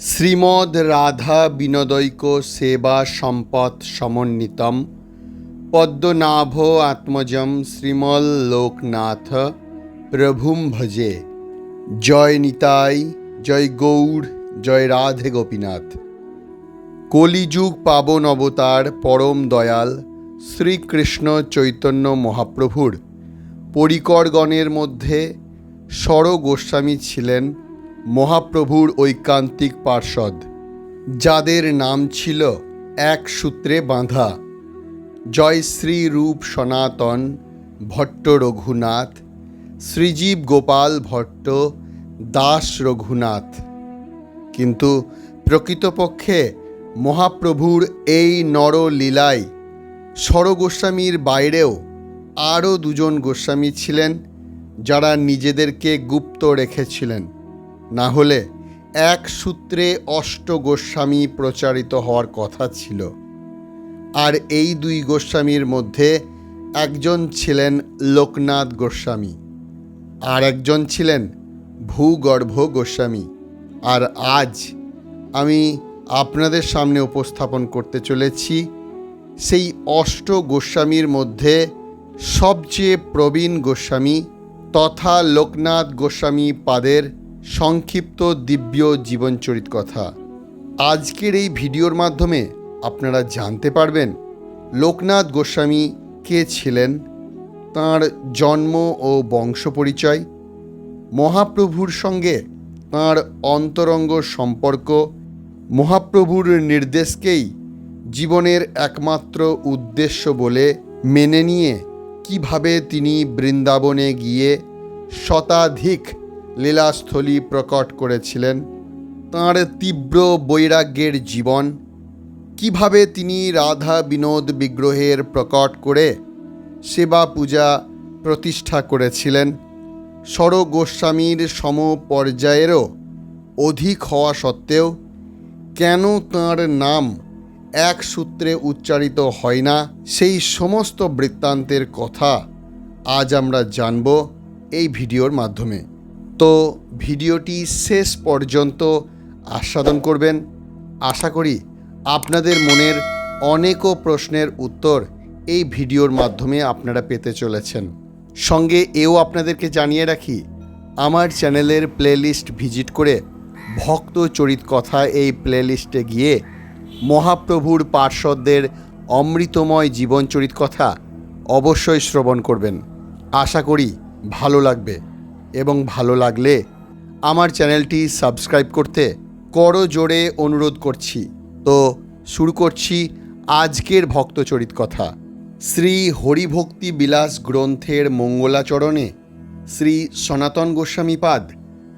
শ্রীমদ্ রাধা বিনোদৈক সেবা সম্পদ সমন্বিতম। পদ্মনাভ আত্মজম শ্রীমল লোকনাথ প্রভুম ভজে। জয় নিতাই, জয় গৌড়, জয় রাধে গোপীনাথ। কলিযুগ পাবন অবতার পরম দয়াল শ্রীকৃষ্ণ চৈতন্য মহাপ্রভুর। পরিকরগণের মধ্যে স্বর গোস্বামী ছিলেন মহাপ্রভুর ঐকান্তিক পার্ষদ যাদের নাম ছিল এক সূত্রে বাঁধা। জয় শ্রী রূপ সনাতন ভট্ট রঘুনাথ, শ্রীজীব গোপাল ভট্ট দাস রঘুনাথ। কিন্তু প্রকৃতপক্ষে মহাপ্রভুর এই নরলীলায় স্বর গোস্বামীর বাইরেও আরও দুজন গোস্বামী ছিলেন, যারা নিজেদেরকে গুপ্ত রেখেছিলেন। না হলে এক সূত্রে অষ্ট গোস্বামী প্রচারিত হওয়ার কথা ছিল। আর এই দুই গোস্বামীর মধ্যে একজন ছিলেন লোকনাথ গোস্বামী আর একজন ছিলেন ভূগর্ভ গোস্বামী। আর আজ আমি আপনাদের সামনে উপস্থাপন করতে চলেছি সেই অষ্ট গোস্বামীর মধ্যে সবচেয়ে প্রবীণ গোস্বামী তথা লোকনাথ গোস্বামী পাদের সংক্ষিপ্ত দিব্য জীবনচরিত কথা। আজকের এই ভিডিওর মাধ্যমে আপনারা জানতে পারবেন লোকনাথ গোস্বামী কে ছিলেন, তাঁর জন্ম ও বংশ পরিচয়, মহাপ্রভুর সঙ্গে তাঁর অন্তরঙ্গ সম্পর্ক, মহাপ্রভুর নির্দেশকেই জীবনের একমাত্র উদ্দেশ্য বলে মেনে নিয়ে কীভাবে তিনি বৃন্দাবনে গিয়ে শতাধিক লীলাস্থলী প্রকট করেছিলেন। তাঁর তীব্র বৈরাগ্যের জীবন, কীভাবে তিনি রাধা বিনোদ বিগ্রহের প্রকট করে সেবা পূজা প্রতিষ্ঠা করেছিলেন স্বর গোস্বামীর সম পর্যায়েরও অধিক হওয়া সত্ত্বেও কেন তাঁর নাম এক সূত্রে উচ্চারিত হয় না, সেই সমস্ত বৃত্তান্তের কথা আজ আমরা জানব এই ভিডিওর মাধ্যমে। তো ভিডিওটি শেষ পর্যন্ত আস্বাদন করবেন। আশা করি আপনাদের মনের অনেকও প্রশ্নের উত্তর এই ভিডিওর মাধ্যমে আপনারা পেতে চলেছেন। সঙ্গে এও আপনাদেরকে জানিয়ে রাখি, আমার চ্যানেলের প্লেলিস্ট ভিজিট করে ভক্ত চরিত কথা এই প্লেলিস্টে গিয়ে মহাপ্রভুর পার্শ্বদের অমৃতময় জীবনচরিত কথা অবশ্যই শ্রবণ করবেন। আশা করি ভালো লাগবে। এবং ভালো লাগলে আমার চ্যানেলটি সাবস্ক্রাইব করতে করো জোরে অনুরোধ করছি। তো শুরু করছি আজকের ভক্তচরিত কথা। শ্রী হরিভক্তি বিলাস গ্রন্থের মঙ্গলাচরণে শ্রী সনাতন গোস্বামীপাদ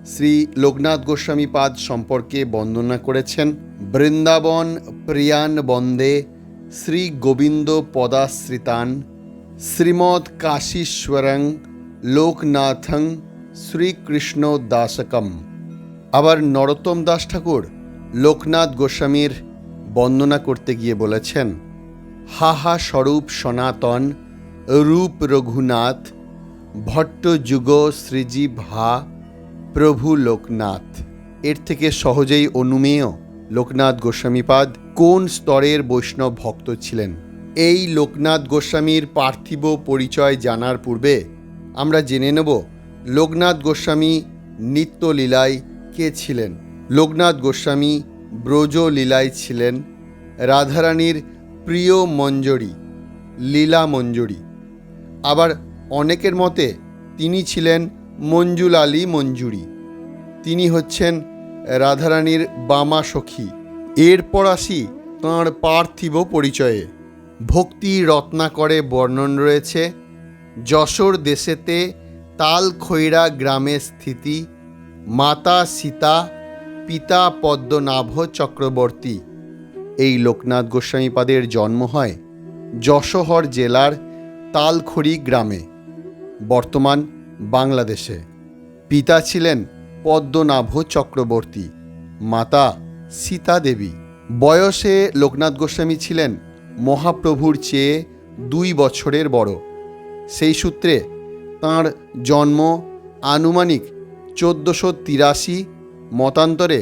শ্রী লোকনাথ গোস্বামীপাদ সম্পর্কে বন্দনা করেছেন। বৃন্দাবন প্রিয়ান বন্দে শ্রী গোবিন্দ পদাশ্রিতান, শ্রীমৎ কাশীশ্বরং লোকনাথং শ্রীকৃষ্ণ দাসকম আবার নরোত্তম দাস ঠাকুর লোকনাথ গোস্বামীর বন্দনা করতে গিয়ে বলেছেন হা হা স্বরূপ সনাতন, রূপ রঘুনাথ, ভট্ট যুগ শ্রীজীব হা, প্রভু লোকনাথ। এর থেকে সহজেই অনুমেয় লোকনাথ গোস্বামীপাদ কোন স্তরের বৈষ্ণব ভক্ত ছিলেন? এই লোকনাথ গোস্বামীর পার্থিব পরিচয় জানার পূর্বে আমরা জেনে নেব লোকনাথ গোস্বামী নিত্যলীলায় কে ছিলেন? লোকনাথ গোস্বামী ব্রজ লীলায় ছিলেন। রাধারানীর প্রিয় মঞ্জরি, লীলা মঞ্জরি। আবার অনেকের মতে তিনি ছিলেন মঞ্জুল আলী মঞ্জুরি। তিনি হচ্ছেন রাধারানীর বামা সখী। এরপর আসি তাঁর পার্থিব পরিচয়ে। ভক্তি রত্নাকরে বর্ণন রয়েছে, যশোর দেশেতে তাল খৈরা গ্রামে স্থিতি, মাতা সীতা, পিতা পদ্মনাভ চক্রবর্তী। এই লোকনাথ গোস্বামীপাদের জন্ম হয় যশোহর জেলার তালখড়ি গ্রামে, বর্তমান বাংলাদেশে। পিতা ছিলেন পদ্মনাভ চক্রবর্তী, মাতা সীতা দেবী। বয়সে লোকনাথ গোস্বামী ছিলেন মহাপ্রভুর চেয়ে দুই বছরের বড়। সেই সূত্রে তাঁর জন্ম আনুমানিক চোদ্দোশো তিরাশি, মতান্তরে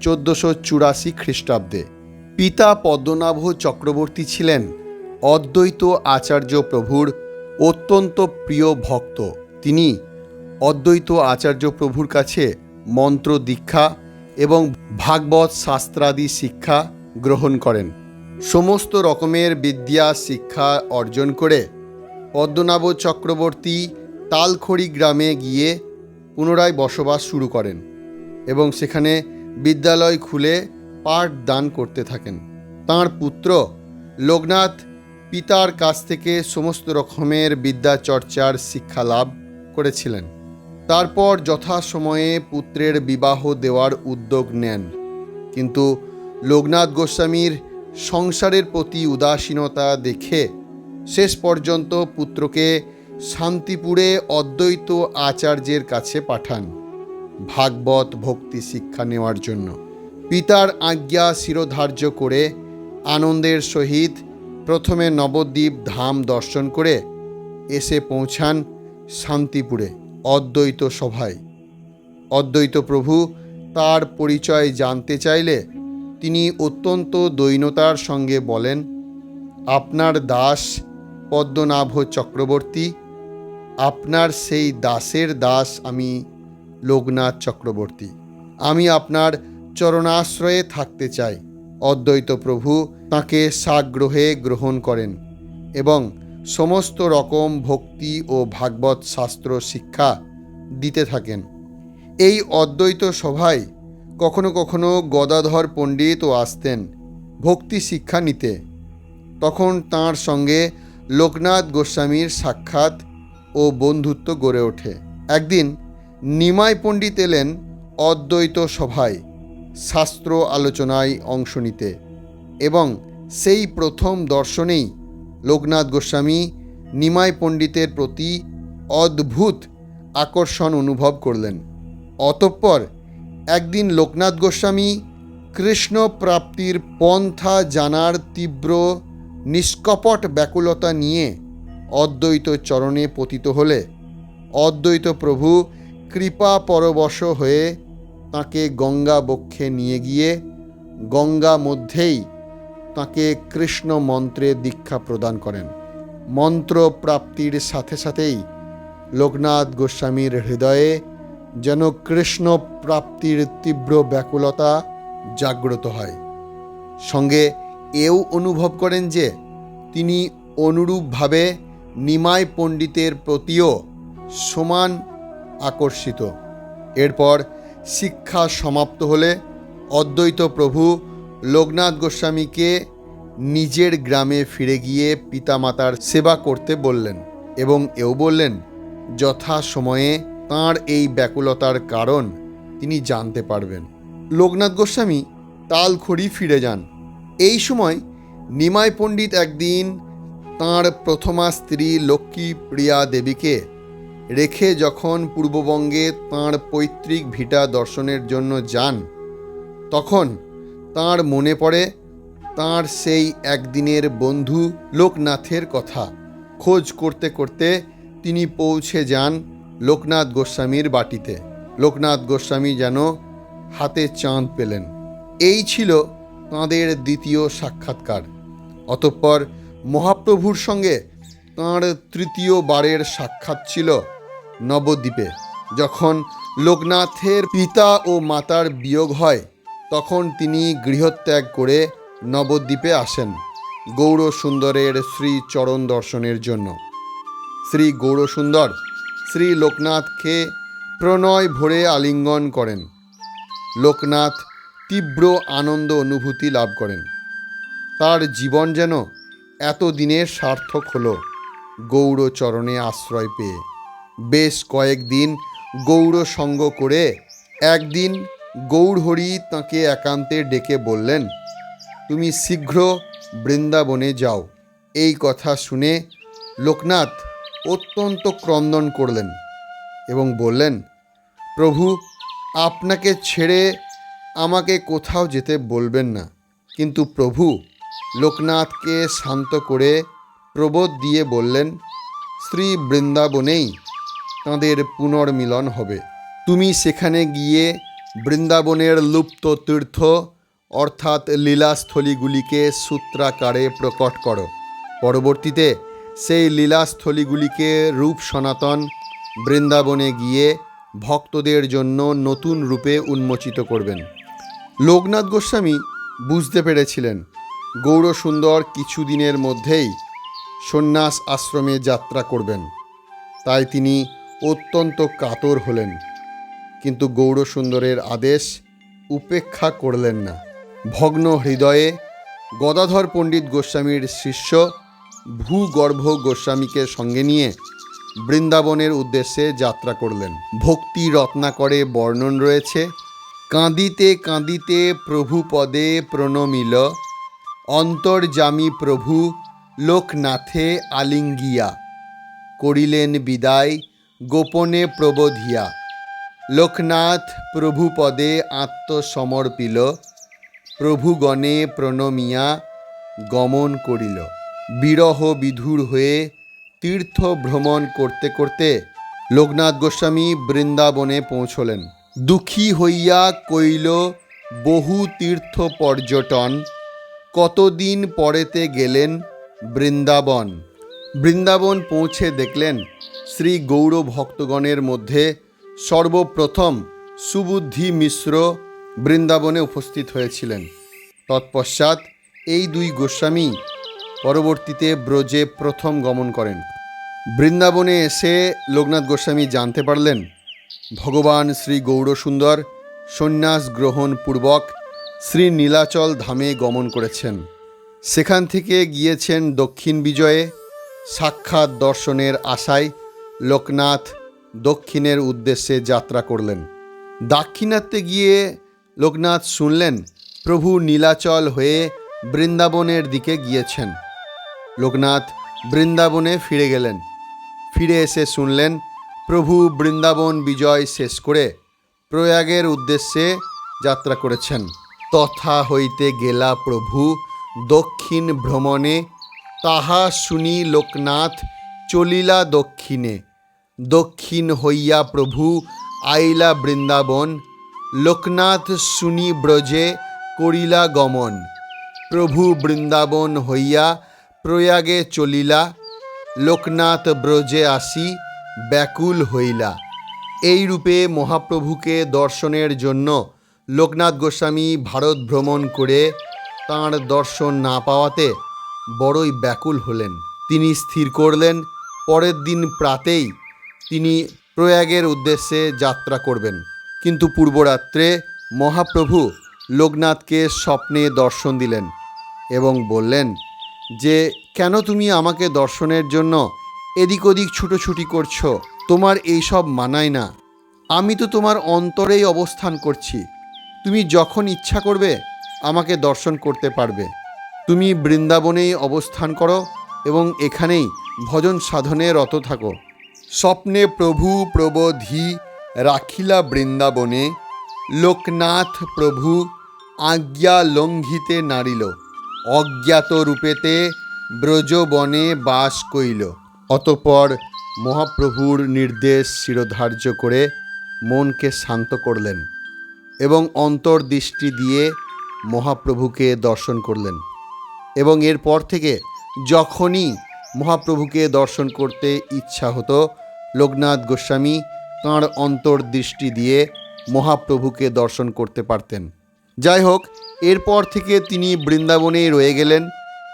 চোদ্দোশো চুরাশি খ্রিস্টাব্দে। পিতা পদ্মনাভ চক্রবর্তী ছিলেন অদ্বৈত আচার্য প্রভুর অত্যন্ত প্রিয় ভক্ত। তিনি অদ্বৈত আচার্য প্রভুর কাছে মন্ত্র দীক্ষা এবং ভাগবত শাস্ত্রাদি শিক্ষা গ্রহণ করেন। সমস্ত রকমের বিদ্যা শিক্ষা অর্জন করে পদ্মনাভ চক্রবর্তী তালখড়ি গ্রামে গিয়ে পুনরায় বসবাস শুরু করেন এবং সেখানে বিদ্যালয় খুলে পাঠ দান করতে থাকেন। তাঁর পুত্র লোকনাথ পিতার কাছ থেকে সমস্ত রকমের বিদ্যা চর্চার শিক্ষা লাভ করেছিলেন। তারপর যথাসময়ে পুত্রের বিবাহ দেওয়ার উদ্যোগ নেন। কিন্তু লোকনাথ গোস্বামীর সংসারের প্রতি উদাসীনতা দেখে শেষ পর্যন্ত পুত্রকে শান্তিপুরে অদ্বৈত আচার্যের কাছে পাঠান ভাগবত ভক্তি শিক্ষা নেওয়ার জন্য। পিতার আজ্ঞা শিরোধার্য করে আনন্দের সহিত প্রথমে নবদ্বীপ ধাম দর্শন করে এসে পৌঁছান শান্তিপুরে অদ্বৈত সভায়। অদ্বৈত প্রভু তার পরিচয় জানতে চাইলে তিনি অত্যন্ত দৈনতার সঙ্গে বলেন, আপনার দাস পদ্মনাভ চক্রবর্তী আপনার সেই দাসের দাস আমি লোকনাথ চক্রবর্তী। আমি আপনার চরণাশ্রয়ে থাকতে চাই, অদ্বৈত প্রভু তাকে সাগ্রহে গ্রহণ করেন এবং সমস্ত রকম ভক্তি ও ভাগবত শাস্ত্র শিক্ষা দিতে থাকেন। এই অদ্বৈত সভায় কখনো কখনো গদাধর পণ্ডিতও আসতেন ভক্তি শিক্ষা নিতে। তখন তাঁর সঙ্গে লোকনাথ গোস্বামীর সাক্ষাৎ ও বন্ধুত্ব গড়ে ওঠে। একদিন নিমাই পণ্ডিত এলেন অদ্বৈত সভায় শাস্ত্র আলোচনায় অংশ নিতে এবং সেই প্রথম দর্শনেই লোকনাথ গোস্বামী নিমাই পণ্ডিতের প্রতি অদ্ভুত আকর্ষণ অনুভব করলেন। অতঃপর একদিন লোকনাথ গোস্বামী কৃষ্ণ প্রাপ্তির পন্থা জানার তীব্র নিষ্কপট ব্যাকুলতা নিয়ে অদ্বৈত চরণে পতিত হলে, অদ্বৈত প্রভু কৃপা পরবশ হয়ে তাকে গঙ্গা বক্ষে নিয়ে গিয়ে গঙ্গা মধ্যেই তাকে কৃষ্ণ মন্ত্রে দীক্ষা প্রদান করেন। মন্ত্র প্রাপ্তির সাথে সাথেই লোকনাথ গোস্বামীর হৃদয়ে যেন কৃষ্ণ প্রাপ্তির তীব্র ব্যাকুলতা জাগ্রত হয়। সঙ্গে এও অনুভব করেন যে তিনি অনুরূপভাবে নিমাই পণ্ডিতের প্রতিও সমান আকর্ষিত। এরপর শিক্ষা সমাপ্ত হলে অদ্বৈত প্রভু লোকনাথ গোস্বামীকে নিজের গ্রামে ফিরে গিয়ে পিতামাতার সেবা করতে বললেন এবং এও বললেন, যথা সময়ে তাঁর এই ব্যাকুলতার কারণ তিনি জানতে পারবেন। লোকনাথ গোস্বামী তালখড়ি ফিরে যান। এই সময় নিমাই পণ্ডিত একদিন তাঁর প্রথমা স্ত্রী লক্ষ্মী প্রিয়া দেবীকে রেখে যখন পূর্ববঙ্গে তাঁর পৈতৃক ভিটা দর্শনের জন্য যান, তখন তাঁর মনে পড়ে তাঁর সেই একদিনের বন্ধু লোকনাথের কথা। খোঁজ করতে করতে তিনি পৌঁছে যান লোকনাথ গোস্বামীর বাটিতে। লোকনাথ গোস্বামী যেন হাতে চাঁদ পেলেন। এই ছিল তাঁদের দ্বিতীয় সাক্ষাৎকার। অতঃপর মহাপ্রভুর সঙ্গে তাঁর তৃতীয় বারের সাক্ষাৎ ছিল নবদ্বীপে। যখন লোকনাথের পিতা ও মাতার বিয়োগ হয়, তখন তিনি গৃহত্যাগ করে নবদ্বীপে আসেন গৌর সুন্দরের শ্রী চরণ দর্শনের জন্য। শ্রী গৌরসুন্দর শ্রী লোকনাথকে প্রণয় ভরে আলিঙ্গন করেন। লোকনাথ তীব্র আনন্দ অনুভূতি লাভ করেন। তার জীবন যেন এতদিনের সার্থক হলো গৌর চরণে আশ্রয় পেয়ে। বেশ কয়েকদিন গৌর সঙ্গ করে একদিন গৌরহরি তাঁকে একান্তে ডেকে বললেন, তুমি শীঘ্র বৃন্দাবনে যাও। এই কথা শুনে লোকনাথ অত্যন্ত ক্রন্দন করলেন এবং বললেন, প্রভু, আপনাকে ছেড়ে আমাকে কোথাও যেতে বলবেন না। কিন্তু প্রভু লোকনাথকে শান্ত করে প্রবোধ দিয়ে বললেন, শ্রী বৃন্দাবনেই তাঁদের পুনর্মিলন হবে। তুমি সেখানে গিয়ে বৃন্দাবনের লুপ্ত তীর্থ, অর্থাৎ লীলাস্থলীগুলিকে সূত্রাকারে প্রকট করো। পরবর্তীতে সেই লীলাস্থলীগুলিকে রূপ সনাতন বৃন্দাবনে গিয়ে ভক্তদের জন্য নতুন রূপে উন্মোচিত করবেন। লোকনাথ গোস্বামী বুঝতে পেরেছিলেন গৌরসুন্দর কিছুদিনের মধ্যেই সন্ন্যাস আশ্রমে যাত্রা করবেন। তাই তিনি অত্যন্ত কাতর হলেন, কিন্তু গৌরসুন্দরের আদেশ উপেক্ষা করলেন না। ভগ্ন হৃদয়ে গদাধর পণ্ডিত গোস্বামীর শিষ্য ভূগর্ভ গোস্বামীকে সঙ্গে নিয়ে বৃন্দাবনের উদ্দেশ্যে যাত্রা করলেন। ভক্তি রত্নাকরে বর্ণন রয়েছে, কাঁদিতে কাঁদিতে প্রভু পদে প্রণমিল অন্তর্জামী প্রভু, লোকনাথে আলিঙ্গিয়া, করিলেন বিদায়, গোপনে প্রবোধিয়া। লোকনাথ প্রভুপদে আত্মসমর্পিল, প্রভুগণে প্রণমিয়া, গমন করিল। বিরহ বিধুর হয়ে তীর্থ ভ্রমণ করতে করতে লোকনাথ গোস্বামী বৃন্দাবনে পৌঁছলেন। দুঃখী হইয়া কইল, বহু তীর্থ পর্যটন কতদিন পরেতে গেলেন বৃন্দাবন? বৃন্দাবন পৌঁছে দেখলেন শ্রী গৌর ভক্তগণের মধ্যে সর্বপ্রথম সুবুদ্ধি মিশ্র বৃন্দাবনে উপস্থিত হয়েছিলেন। তৎপশ্চাৎ এই দুই গোস্বামী পরবর্তীতে ব্রজে প্রথম গমন করেন। বৃন্দাবনে এসে লোকনাথ গোস্বামী জানতে পারলেন, ভগবান শ্রী গৌরসুন্দর সন্ন্যাস গ্রহণ পূর্বক শ্রী নীলাচল ধামে গমন করেছেন। সেখান থেকে গিয়েছেন দক্ষিণ বিজয়ে। সাক্ষাৎ দর্শনের আশায় লোকনাথ দক্ষিণের উদ্দেশ্যে যাত্রা করলেন। দাক্ষিণাত্যে গিয়ে লোকনাথ শুনলেন, প্রভু নীলাচল হয়ে বৃন্দাবনের দিকে গিয়েছেন। লোকনাথ বৃন্দাবনে ফিরে গেলেন। ফিরে এসে শুনলেন, প্রভু বৃন্দাবন বিজয় শেষ করে প্রয়াগের উদ্দেশ্যে যাত্রা করেছেন। তথা হইতে গেলা প্রভু দক্ষিণ ভ্রমণে। তাহা শুনি লোকনাথ চলিলা দক্ষিণে। দক্ষিণ হইয়া প্রভু আইলা বৃন্দাবন। লোকনাথ শুনি ব্রজে করিলা গমন। প্রভু বৃন্দাবন হইয়া প্রয়াগে চলিলা। লোকনাথ ব্রজে আসি ব্যাকুল হইলা। এই রূপে মহাপ্রভুকে দর্শনের জন্য লোকনাথ গোস্বামী ভারত ভ্রমণ করে তাঁর দর্শন না পাওয়াতে বড়ই ব্যাকুল হলেন। তিনি স্থির করলেন, পরের দিন প্রাতেই তিনি প্রয়াগের উদ্দেশ্যে যাত্রা করবেন। কিন্তু পূর্বরাত্রে মহাপ্রভু লোকনাথকে স্বপ্নে দর্শন দিলেন এবং বললেন, যে কেন তুমি আমাকে দর্শনের জন্য এদিক ওদিক ছুটোছুটি করছ? তোমার এইসব মানায় না। আমি তো তোমার অন্তরেই অবস্থান করছি। তুমি যখন ইচ্ছা করবে, আমাকে দর্শন করতে পারবে। তুমি বৃন্দাবনেই অবস্থান করো এবং এখানেই ভজন সাধনে রত থাকো। স্বপ্নে প্রভু প্রবোধি রাখিলা বৃন্দাবনে, লোকনাথ প্রভু আজ্ঞা লঙ্ঘিতে নারিল, অজ্ঞাত রূপেতে ব্রজবনে বাস কইল অতপর মহাপ্রভুর নির্দেশ শিরোধার্য করে মনকে শান্ত করলেন। এবং অন্তর্দৃষ্টি দিয়ে মহাপ্রভুকে দর্শন করলেন। এবং এরপর থেকে যখনই মহাপ্রভুকে দর্শন করতে ইচ্ছা হতো, লোকনাথ গোস্বামী তাঁর অন্তর্দৃষ্টি দিয়ে মহাপ্রভুকে দর্শন করতে পারতেন। যাই হোক, এরপর থেকে তিনি বৃন্দাবনেই রয়ে গেলেন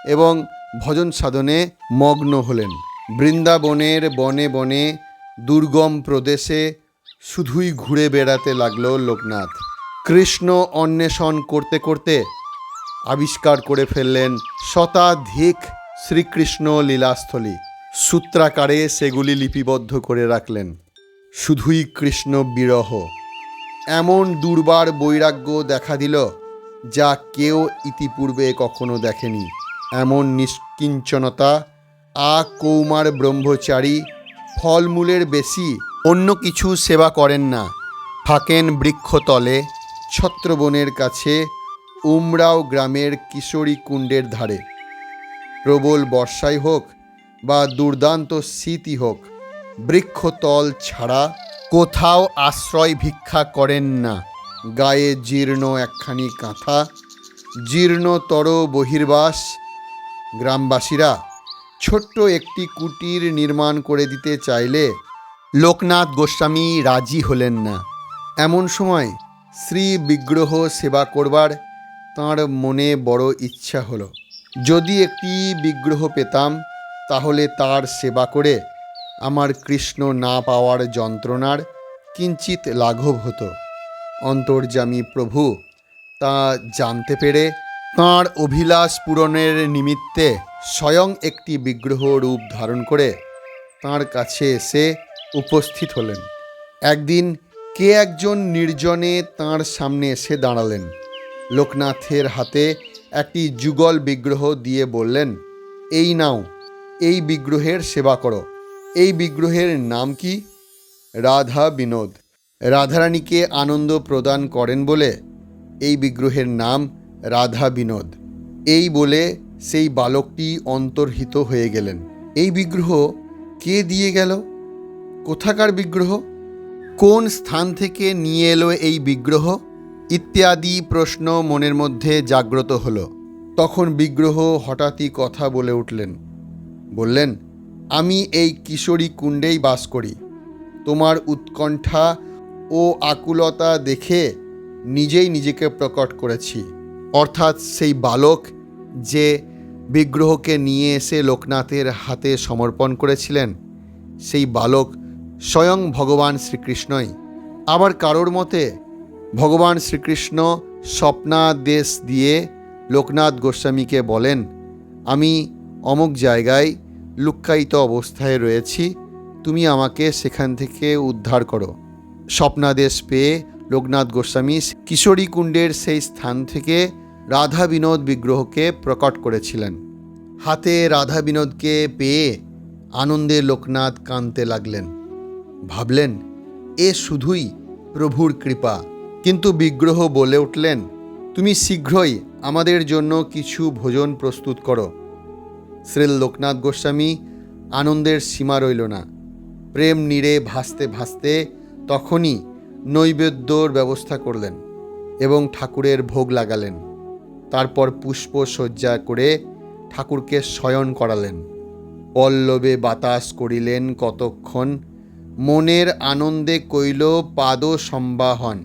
এবং ভজন সাধনে মগ্ন হলেন। বৃন্দাবনের বনে বনে দুর্গম প্রদেশে শুধুই ঘুরে বেড়াতে লাগল লোকনাথ। কৃষ্ণ অন্বেষণ করতে করতে আবিষ্কার করে ফেললেন শতাধিক শ্রীকৃষ্ণ লীলাস্থলী। সূত্রাকারে সেগুলি লিপিবদ্ধ করে রাখলেন। শুধুই কৃষ্ণ বিরহ। এমন দুর্বার বৈরাগ্য দেখা দিল যা কেউ ইতিপূর্বে কখনো দেখেনি। এমন নিষ্কিঞ্চনতা আ কৌমার ব্রহ্মচারী, ফলমূলের বেশি, অন্য কিছু সেবা করেন না। থাকেন বৃক্ষতলে ছত্রবনের কাছে উমরাও গ্রামের কিশোরী কুণ্ডের ধারে। প্রবল বর্ষাই হোক বা দুর্দান্ত শীতই হোক, বৃক্ষতল ছাড়া কোথাও আশ্রয় ভিক্ষা করেন না। গায়ে জীর্ণ একখানি কাঁথা, জীর্ণতর বহির্বাস। গ্রামবাসীরা ছোট্ট একটি কুটির নির্মাণ করে দিতে চাইলে লোকনাথ গোস্বামী রাজি হলেন না। এমন সময় শ্রী বিগ্রহ সেবা করবার তাঁর মনে বড় ইচ্ছা হলো। যদি একটি বিগ্রহ পেতাম, তাহলে তার সেবা করে আমার কৃষ্ণ না পাওয়ার যন্ত্রণার কিঞ্চিত লাঘব হতো। অন্তর্যামী প্রভু তা জানতে পেরে তাঁর অভিলাষ পূরণের নিমিত্তে স্বয়ং একটি বিগ্রহ রূপ ধারণ করে তাঁর কাছে এসে উপস্থিত হলেন। একদিন কে একজন নির্জনে তাঁর সামনে এসে দাঁড়ালেন? লোকনাথের হাতে একটি যুগল বিগ্রহ দিয়ে বললেন, এই নাও, এই বিগ্রহের সেবা করো। এই বিগ্রহের নাম কি? রাধা বিনোদ। রাধারানীকে আনন্দ প্রদান করেন বলে এই বিগ্রহের নাম রাধা বিনোদ। এই বলে সেই বালকটি অন্তর্হিত হয়ে গেলেন। এই বিগ্রহ কে দিয়ে গেল? কোথাকার বিগ্রহ? কোন স্থান থেকে নিয়ে এলো এই বিগ্রহ? ইত্যাদি প্রশ্ন মনের মধ্যে জাগ্রত হলো। তখন বিগ্রহ হঠাৎই কথা বলে উঠলেন। বললেন, আমি এই কিশোরী কুণ্ডেই বাস করি। তোমার উৎকণ্ঠা ও আকুলতা দেখে নিজেই নিজেকে প্রকট করেছি। অর্থাৎ সেই বালক যে বিগ্রহকে নিয়ে এসে লোকনাথের হাতে সমর্পণ করেছিলেন, সেই বালক স্বয়ং ভগবান শ্রীকৃষ্ণই। আবার কারোর মতে, ভগবান শ্রীকৃষ্ণ স্বপ্নাদেশ দিয়ে লোকনাথ গোস্বামীকে বলেন, আমি অমুক জায়গায় লুক্কায়িত অবস্থায় রয়েছি, তুমি আমাকে সেখান থেকে উদ্ধার করো। স্বপ্নাদেশ পেয়ে লোকনাথ গোস্বামী কিশোরী কুণ্ডের সেই স্থান থেকে রাধা বিনোদ বিগ্রহকে প্রকট করেছিলেন। হাতে রাধা বিনোদকে পেয়ে আনন্দে লোকনাথ কাঁদতে লাগলেন। ভাবলেন, এ শুধুই প্রভুর কৃপা। কিন্তু বিগ্রহ বলে উঠলেন, তুমি শীঘ্রই আমাদের জন্য কিছু ভোজন প্রস্তুত করো। শ্রীল লোকনাথ গোস্বামী আনন্দের সীমা রইল না। প্রেম নীড়ে ভাসতে ভাসতে তখনই নৈবেদ্যর ব্যবস্থা করলেন এবং ঠাকুরের ভোগ লাগালেন। তারপর পুষ্প সজ্জা করে ঠাকুরকে শয়ন করালেন। পল্লবে বাতাস করিলেন কতক্ষণ মনের আনন্দে কইল পাদ সম্বাহন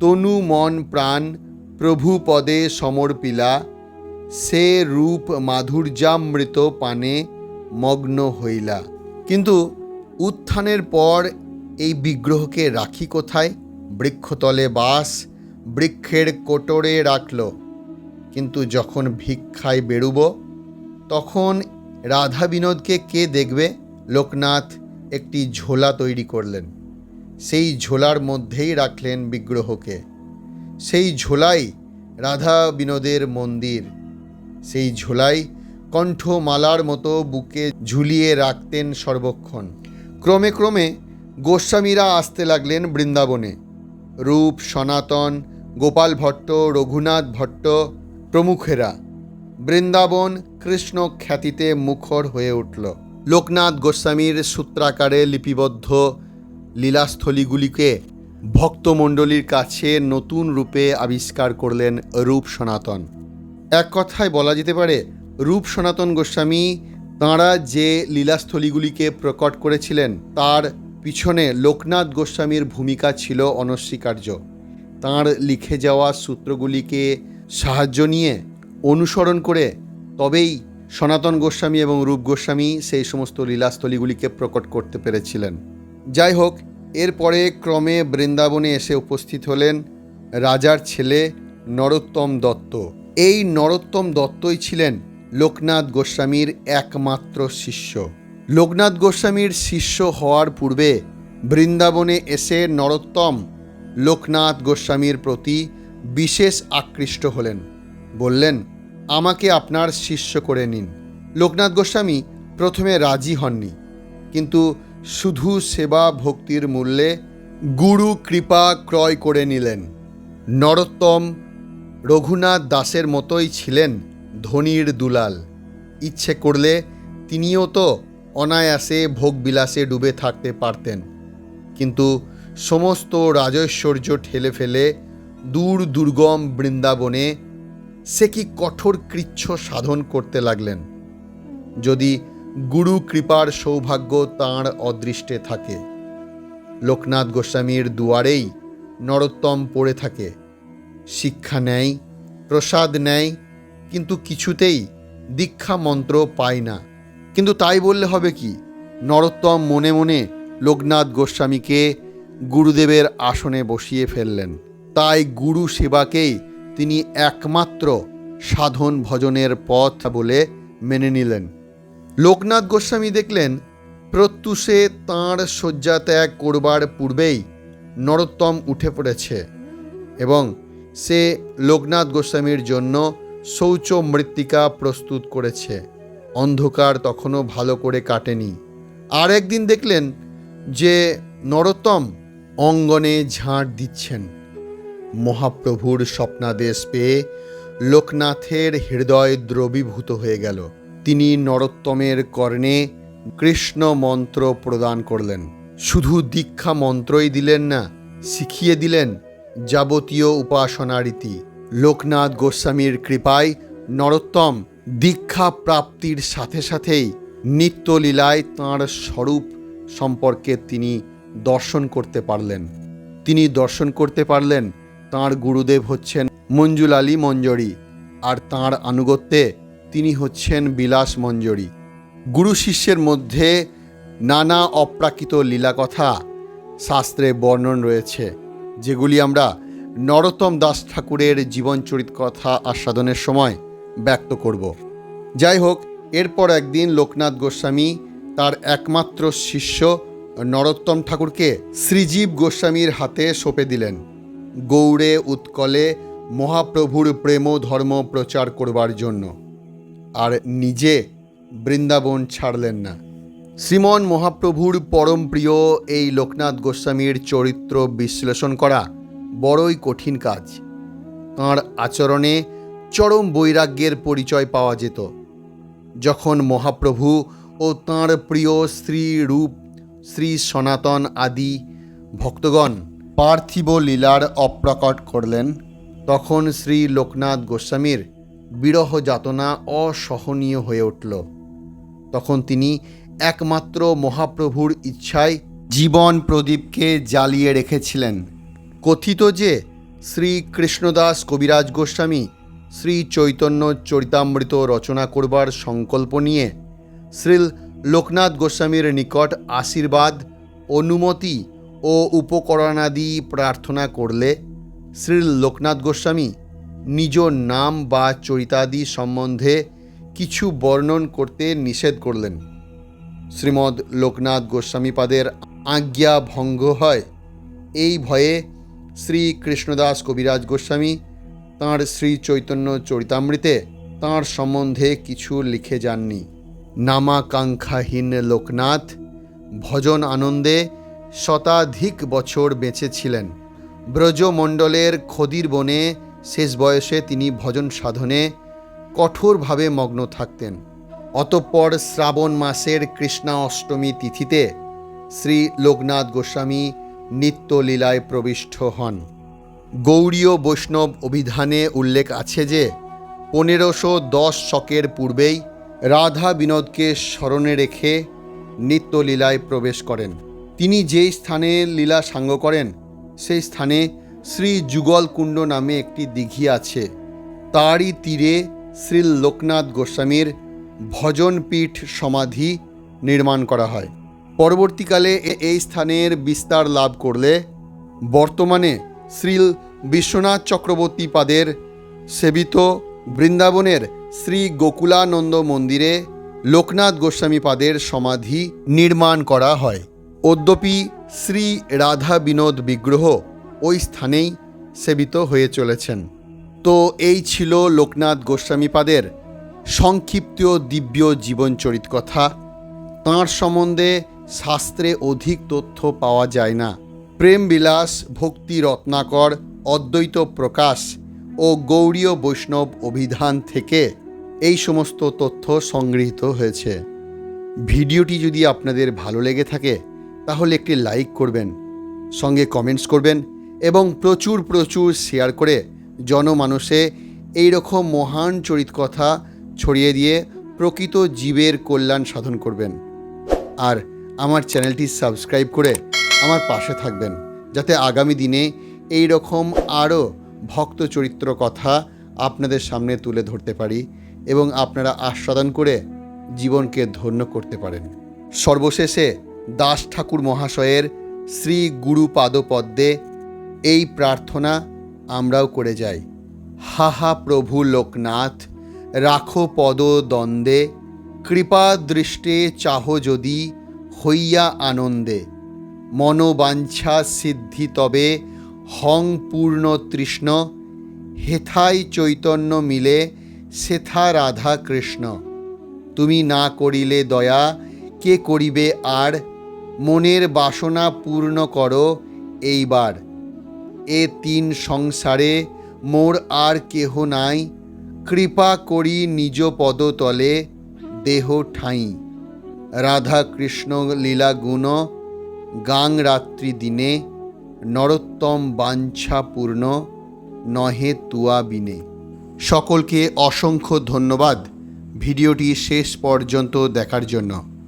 তনু মন প্রাণ প্রভু পদে সমর্পিলা, সে রূপ মাধুর্যামৃত পানে মগ্ন হইলা। কিন্তু উত্থানের পর এই বিগ্রহকে রাখি কোথায়? বৃক্ষতলে বাস, বৃক্ষের কোটরে রাখল। কিন্তু যখন ভিক্ষায় বেরুব, তখন রাধা বিনোদকে কে দেখবে? লোকনাথ একটি ঝোলা তৈরি করলেন। সেই ঝোলার মধ্যেই রাখলেন বিগ্রহকে। সেই ঝোলাই রাধা বিনোদের মন্দির। সেই ঝোলাই কণ্ঠমালার মতো বুকে ঝুলিয়ে রাখতেন সর্বক্ষণ। ক্রমে ক্রমে গোস্বামীরা আসতে লাগলেন বৃন্দাবনে। রূপ, সনাতন, গোপাল ভট্ট, রঘুনাথ ভট্ট প্রমুখেরা। বৃন্দাবন কৃষ্ণ খ্যাতিতে মুখর হয়ে উঠল। লোকনাথ গোস্বামীর সূত্রাকারে লিপিবদ্ধ লীলাস্থলীগুলিকে ভক্তমণ্ডলীর কাছে নতুন রূপে আবিষ্কার করলেন রূপ সনাতন। এক কথায় বলা যেতে পারে, রূপ সনাতন গোস্বামী তাঁরা যে লীলাস্থলীগুলিকে প্রকট করেছিলেন, তার পিছনে লোকনাথ গোস্বামীর ভূমিকা ছিল অনস্বীকার্য। তাঁর লিখে যাওয়া সূত্রগুলিকে সাহায্য নিয়ে অনুসরণ করে তবেই সনাতন গোস্বামী এবং রূপ গোস্বামী সেই সমস্ত লীলাস্থলীগুলিকে প্রকট করতে পেরেছিলেন। যাই হোক, এরপরে ক্রমে বৃন্দাবনে এসে উপস্থিত হলেন রাজার ছেলে নরোত্তম দত্ত। এই নরোত্তম দত্তই ছিলেন লোকনাথ গোস্বামীর একমাত্র শিষ্য। লোকনাথ গোস্বামীর শিষ্য হওয়ার পূর্বে বৃন্দাবনে এসে নরোত্তম লোকনাথ গোস্বামীর প্রতি বিশেষ আকৃষ্ট হলেন। বললেন আমাকে আপনার শিষ্য করে নিন। লোকনাথ গোস্বামী প্রথমে রাজি হননি, কিন্তু শুধু সেবা ভক্তির মূল্যে গুরু কৃপা ক্রয় করে নিলেন। নরোত্তম রঘুনাথ দাসের মতোই ছিলেন ধনির দুলাল। ইচ্ছে করলে তিনিও তো অনায়াসে ভোগবিলাসে ডুবে থাকতে পারতেন, কিন্তু সমস্ত রাজৈশ্বর্য ঠেলে ফেলে দূর দুর্গম বৃন্দাবনে সে কি কঠোর কৃচ্ছ সাধন করতে লাগলেন? যদি গুরু কৃপার সৌভাগ্য তাঁর অদৃষ্টে থাকে। লোকনাথ গোস্বামীর দুয়ারেই নরোত্তম পড়ে থাকে। শিক্ষা নেয়, প্রসাদ নেয়, কিন্তু কিছুতেই দীক্ষা মন্ত্র পায় না। কিন্তু তাই বললে হবে কি? নরোত্তম মনে মনে লোকনাথ গোস্বামীকে গুরুদেবের আসনে বসিয়ে ফেললেন। তাই গুরু সেবাকেই তিনি একমাত্র সাধন ভজনের পথ বলে মেনে নিলেন। লোকনাথ গোস্বামী দেখলেন, প্রত্যুষে তাঁর শয্যা ত্যাগ করবার পূর্বেই নরোত্তম উঠে পড়েছে এবং সে লোকনাথ গোস্বামীর জন্য শৌচ মৃত্তিকা প্রস্তুত করেছে। অন্ধকার তখনও ভালো করে কাটেনি। আর একদিন দেখলেন যে নরোত্তম অঙ্গনে ঝাঁট দিচ্ছেন। মহাপ্রভুর স্বপ্নাদেশ পেয়ে লোকনাথের হৃদয় দ্রবীভূত হয়ে গেল। তিনি নরোত্তমের কর্ণে কৃষ্ণ মন্ত্র প্রদান করলেন। শুধু দীক্ষা মন্ত্রই দিলেন না, শিখিয়ে দিলেন যাবতীয় উপাসনা রীতি লোকনাথ গোস্বামীর কৃপায় নরোত্তম দীক্ষা প্রাপ্তির সাথে সাথেই নিত্যলীলায় তাঁর স্বরূপ সম্পর্কে তিনি দর্শন করতে পারলেন। তিনি দর্শন করতে পারলেন তাঁর গুরুদেব হচ্ছেন মঞ্জুল আলী মঞ্জরি আর তাঁর আনুগত্যে তিনি হচ্ছেন বিলাস মঞ্জরি। গুরু শিষ্যের মধ্যে নানা অপ্রাকৃত লীলা কথা শাস্ত্রে বর্ণন রয়েছে, যেগুলি আমরা নরোত্তম দাস ঠাকুরের জীবনচরিত কথা আস্বাদনের সময় ব্যক্ত করব। যাই হোক, এরপর একদিন লোকনাথ গোস্বামী তার একমাত্র শিষ্য নরোত্তম ঠাকুরকে শ্রীজীব গোস্বামীর হাতে সঁপে দিলেন। গৌড়ে, উৎকলে মহাপ্রভুর প্রেম ধর্ম প্রচার করবার জন্য। আর নিজে বৃন্দাবন ছাড়লেন না। শ্রীমন মহাপ্রভুর পরম প্রিয় এই লোকনাথ গোস্বামীর চরিত্র বিশ্লেষণ করা বড়ই কঠিন কাজ। তাঁর আচরণে চরম বৈরাগ্যের পরিচয় পাওয়া যেত। যখন মহাপ্রভু ও তাঁর প্রিয় শ্রী রূপ, শ্রী সনাতন আদি ভক্তগণ পার্থিব লীলার অপ্রকট করলেন। তখন শ্রী লোকনাথ গোস্বামীর বিরহ যাতনা অসহনীয় হয়ে উঠল। তখন তিনি একমাত্র মহাপ্রভুর ইচ্ছায় জীবন প্রদীপকে জ্বালিয়ে রেখেছিলেন। কথিত যে শ্রী কৃষ্ণদাস কবিরাজ গোস্বামী শ্রী চৈতন্য চরিতামৃত রচনা করবার সংকল্প নিয়ে শ্রীল লোকনাথ গোস্বামীর নিকট আশীর্বাদ, অনুমতি ও উপকরণাদি প্রার্থনা করলে শ্রী লোকনাথ গোস্বামী নিজ নাম বা চরিতাদি সম্বন্ধে কিছু বর্ণন করতে নিষেধ করলেন। শ্রীমৎ লোকনাথ গোস্বামীপাদের আজ্ঞা ভঙ্গ হয়। এই ভয়ে শ্রী কৃষ্ণদাস কবিরাজ গোস্বামী তাঁর শ্রী চৈতন্য চরিতামৃতে তাঁর সম্বন্ধে কিছু লিখে যাননি। নামাকাঙ্ক্ষাহীন লোকনাথ, ভজন আনন্দে শতাধিক বছর বেঁচে ছিলেন ব্রজমণ্ডলের খদির বনে শেষ বয়সে তিনি ভজন সাধনে কঠোরভাবে মগ্ন থাকতেন। অতঃপর শ্রাবণ মাসের কৃষ্ণা অষ্টমী তিথিতে শ্রী লোকনাথ গোস্বামী নিত্যলীলায় প্রবিষ্ট হন। গৌড়ীয় বৈষ্ণব অভিধানে উল্লেখ আছে যে, পনেরোশো দশ শকের পূর্বেই রাধা বিনোদকে স্মরণে রেখে নিত্যলীলায় প্রবেশ করেন। তিনি যেই স্থানে লীলা সাঙ্গ করেন, সেই স্থানে শ্রী যুগল কুণ্ড নামে একটি দিঘি আছে। তারই তীরে শ্রী লোকনাথ গোস্বামীর ভজনপীঠ সমাধি নির্মাণ করা হয়। পরবর্তীকালে এই স্থানের বিস্তার লাভ করলে বর্তমানে শ্রীল বিশ্বনাথ চক্রবর্তী পাদের সেবিত বৃন্দাবনের শ্রী গোকুলানন্দ মন্দিরে লোকনাথ গোস্বামী পাদের সমাধি নির্মাণ করা হয়। অদ্যপি শ্রী রাধা বিনোদ বিগ্রহ ওই স্থানেই সেবিত হয়ে চলেছেন। তো এই ছিল লোকনাথ গোস্বামীপাদের সংক্ষিপ্ত দিব্য জীবনচরিত কথা তাঁর সম্বন্ধে শাস্ত্রে অধিক তথ্য পাওয়া যায় না। প্রেম বিলাস, ভক্তি রত্নাকর, অদ্বৈত প্রকাশ ও গৌড়ীয় বৈষ্ণব অভিধান থেকে এই সমস্ত তথ্য সংগৃহীত হয়েছে। ভিডিওটি যদি আপনাদের ভালো লেগে থাকে তাহলে একটি লাইক করবেন, সঙ্গে কমেন্টস করবেন এবং প্রচুর প্রচুর শেয়ার করে জনমানসে এই রকম মহান চরিত কথা ছড়িয়ে দিয়ে প্রকৃত জীবের কল্যাণ সাধন করবেন। আর আমার চ্যানেলটি সাবস্ক্রাইব করে আমার পাশে থাকবেন, যাতে আগামী দিনে এই রকম আরও ভক্ত চরিত্র কথা আপনাদের সামনে তুলে ধরতে পারি এবং আপনারা আস্বাদন করে জীবনকে ধন্য করতে পারেন। সর্বশেষে দাস ঠাকুর মহাশয়ের শ্রী গুরু পাদপদ্মে এই প্রার্থনা আমরাও করে যাই। হা হা, প্রভু লোকনাথ, রাখো পদ দ্বন্দ্বে কৃপা দৃষ্টে চাহ যদি হইয়া আনন্দে। মনোবাঞ্ছা সিদ্ধি তবে হং পূর্ণ তৃষ্ণ, হেথাই চৈতন্য মিলে সেথা রাধা কৃষ্ণ। তুমি না করিলে দয়া, কে করিবে আর মনের বাসনা পূর্ণ করো এইবার। এ তিন সংসারে মোর আর কেহ নাই, কৃপা করি নিজ পদতলে দেহ ঠাঁই। রাধা কৃষ্ণ লীলা গুণ, গাং রাত্রি দিনে, নরোত্তম বাঞ্ছাপূর্ণ নহে তুয়া বিনে। সকলকে অসংখ্য ধন্যবাদ, ভিডিওটি শেষ পর্যন্ত দেখার জন্য।